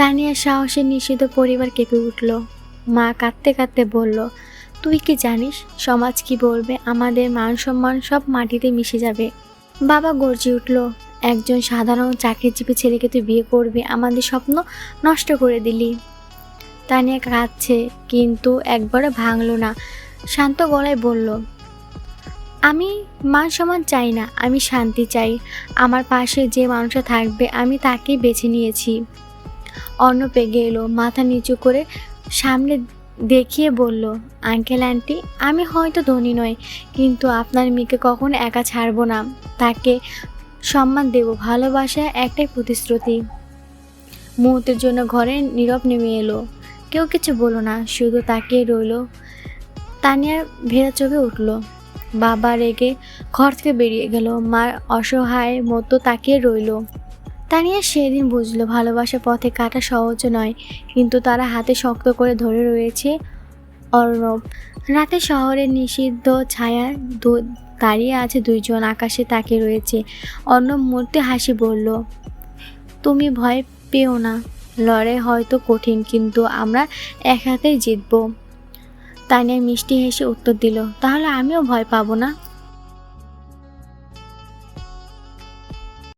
তানিয়া সাহসে নিষিদ্ধ পরিবার কেঁপে উঠল। মা কাঁদতে কাঁদতে বলল, তুই কি জানিস, সমাজ কি বলবে? আমাদের মান সম্মান সব মাটিতে মিশে যাবে। বাবা গর্জে উঠল, একজন সাধারণ চাকরিজীবী ছেলেকে তুই বিয়ে করবি, আমাদের স্বপ্ন নষ্ট করে দিলি। তানিয়া কাঁদছে, কিন্তু একবারও ভাঙলো না। শান্ত গলায় বলল, আমি মান সম্মান চাই না, আমি শান্তি চাই। আমার পাশে যে মানুষটা থাকবে, আমি তাকেই বেছে নিয়েছি। অন্য পেগে এলো, মাথা নিচু করে সামনে দেখিয়ে বলল, আঙ্কেল, আন্টি, আমি হয়তো ধনী নই, কিন্তু আপনার মেয়েকে কখনো একা ছাড়বো না। তাকে সম্মান দেব, ভালোবাসা একটাই প্রতিশ্রুতি। মুহূর্তের জন্য ঘরে নীরব নেমে এলো। কেউ কিছু বলো না, শুধু তাকিয়ে রইল। তানিয়ার ভেড়া চোখে উঠল। বাবা রেগে ঘর থেকে বেরিয়ে গেল। মার অসহায় মতো তাকিয়ে রইল। তানিয়া সেদিন বুঝলো ভালোবাসা পথে কাটা সহজ নয়, কিন্তু তারা হাতে শক্ত করে ধরে রয়েছে অর্ণব। রাতে শহরের নিষিদ্ধ ছায়া দাঁড়িয়ে আছে দুইজন, আকাশে তাকে রয়েছে। অর্ণব মূর্তি হাসি বলল, তুমি ভয় পেও না, লড়াই হয়তো কঠিন, কিন্তু আমরা এক হাতেই জিতবো। তানিয়া মিষ্টি হেসে উত্তর দিল, তাহলে আমিও ভয় পাবো না?